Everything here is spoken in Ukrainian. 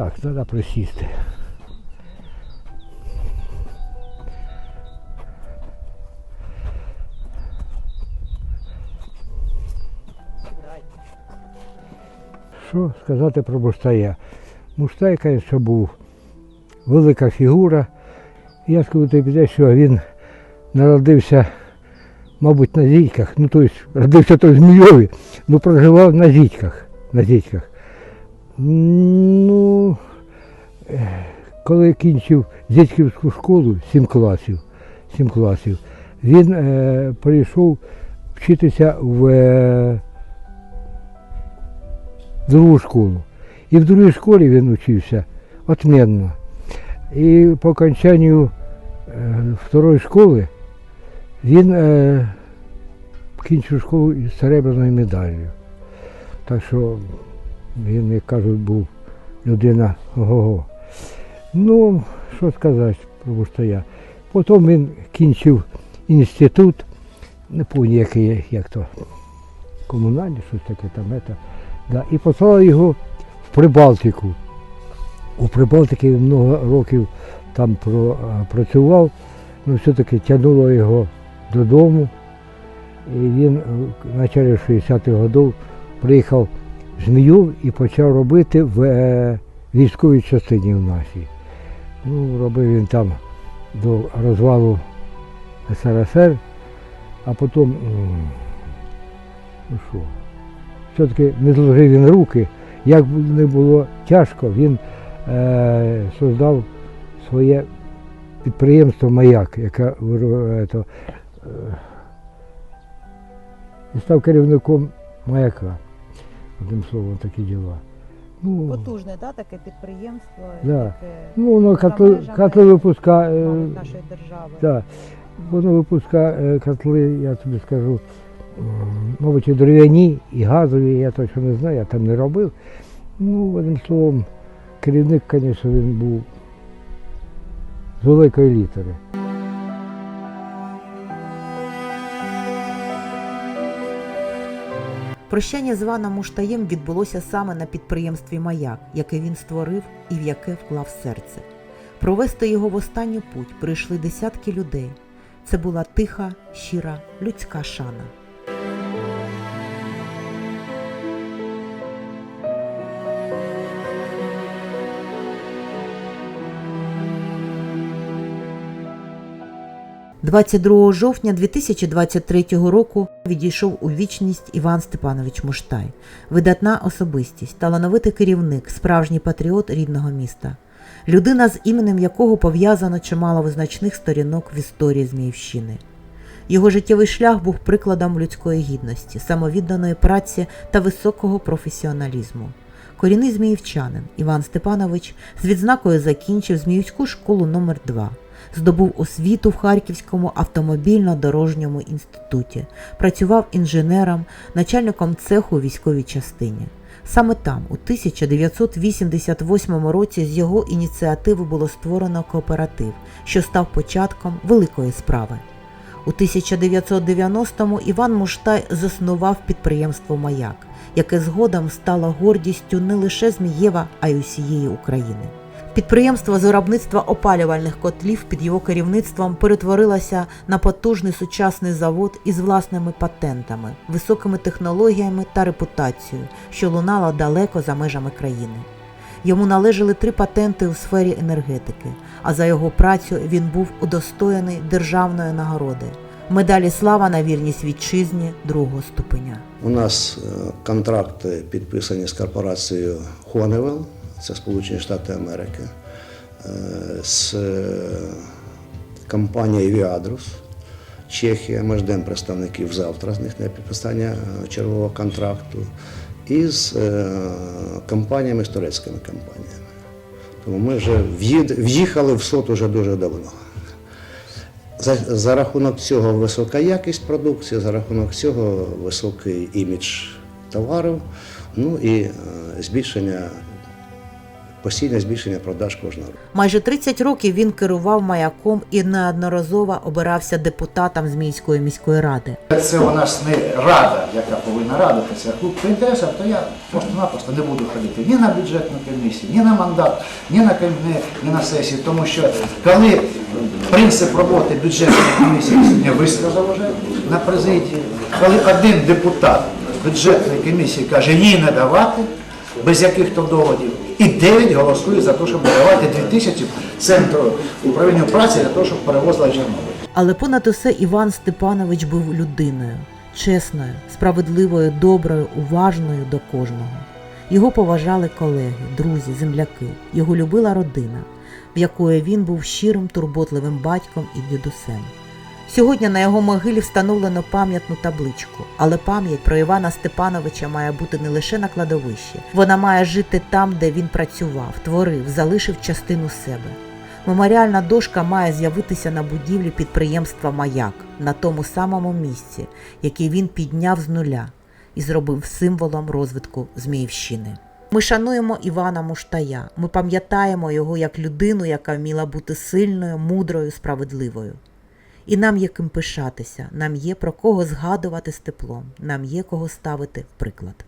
Так, треба присісти. Що сказати про Муштая? Муштай, звісно, був велика фігура. Я скажу тобі що він народився, мабуть, на зітьках. Ну, тобто, родився той Змійові, ну проживав на зітьках. На зітьках. Ну, коли кінчив зятьківську школу, 7 класів, 7 класів, він е, прийшов вчитися в е, другу школу. І в другій школі він вчився отменно. І по окончанню е, второї школи він е, кінчив школу із серебряною медаллю. Так що він, як кажуть, був людина ого. Ну, що сказати про Буштая. Потім він кінчив інститут, не пам'ятаю, який, як то, комунальний, щось таке там. Это, да, і послали його в Прибалтику. У Прибалтиці много років там працював, але все-таки тягнуло його додому. І він е, в началі 60-х років приїхав в Зміїв і почав робити в е, військовій частині в нашій. Ну, робив він там до розвалу СРСР, а потім, ну що, все-таки не зложив він руки, як не було тяжко, він е, создав своє підприємство Маяк, яке то, е, став керівником маяка. Одним словом, такі діла. Ну, Потужне, да, таке підприємство, Да. яке ну воно за котли, межами, котли випускає. мабуть, нашої держави. Да. Воно випускає котли, я тобі скажу, м, мабуть, і дерев'яні, і газові, я точно не знаю, я там не робив. Ну, одним словом, керівник, звісно, він був з великої літери. Прощання з Іваном Муштаєм відбулося саме на підприємстві Маяк, яке він створив і в яке вклав серце. Провести його в останню путь прийшли десятки людей. Це була тиха, щира, людська шана. «22 жовтня 2023 року відійшов у вічність Іван Степанович Муштай, видатна особистість, талановитий керівник, справжній патріот рідного міста, людина з іменем якого пов'язано чимало визначних сторінок в історії Зміївщини. Його життєвий шлях був прикладом людської гідності, самовідданої праці та високого професіоналізму. Корінний зміївчанин Іван Степанович з відзнакою закінчив Зміївську школу номер 2 здобув освіту в Харківському автомобільно-дорожньому інституті, працював інженером, начальником цеху у військовій частині. Саме там, у 1988 році, з його ініціативи було створено кооператив, що став початком великої справи. У 1990-му Іван Муштай заснував підприємство Маяк, яке згодом стало гордістю не лише Змієва, а й усієї України. Підприємство з виробництва опалювальних котлів під його керівництвом перетворилося на потужний сучасний завод із власними патентами, високими технологіями та репутацією, що лунала далеко за межами країни. Йому належали три патенти у сфері енергетики, а за його працю він був удостоєний державної нагороди медалі слава на вірність вітчизні другого ступеня. У нас е, контракти підписані з корпорацією Honeywell, це Сполучені Штати Америки, е, з е, компанією Viadrus, Чехія. Ми ждемо представників завтра з них на підписання е, чергового контракту. І з компаніями, з турецькими компаніями. Тому ми вже в'їхали в СОТ уже дуже давно. За, за рахунок цього висока якість продукції, за рахунок цього високий імідж товарів, ну і е, збільшення постійне збільшення продаж кожного року. Майже 30 років він керував маяком і неодноразово обирався депутатом Зміївської міської міської ради. Це у нас не рада, яка повинна радитися. Клуб по інтересам, то я просто-напросто не буду ходити ні на бюджетну комісію, ні на мандат, ні на ні, ні на сесію. Тому що коли принцип роботи бюджетної комісії сьогодні висказав вже на президії, коли один депутат бюджетної комісії каже їй не давати, без яких-то доводів, і 9 голосує за те, щоб давати 2 тисячі центру управління праці для того, щоб перевозила Чорнобиль. Але понад усе Іван Степанович був людиною, чесною, справедливою, доброю, уважною до кожного. Його поважали колеги, друзі, земляки. Його любила родина, в якої він був щирим, турботливим батьком і дідусем. Сьогодні на його могилі встановлено пам'ятну табличку, але пам'ять про Івана Степановича має бути не лише на кладовищі. Вона має жити там, де він працював, творив, залишив частину себе. Меморіальна дошка має з'явитися на будівлі підприємства Маяк на тому самому місці, яке він підняв з нуля і зробив символом розвитку Зміївщини. Ми шануємо Івана Муштая. Ми пам'ятаємо його як людину, яка вміла бути сильною, мудрою, справедливою. І нам є ким пишатися, нам є про кого згадувати з теплом, нам є кого ставити в приклад.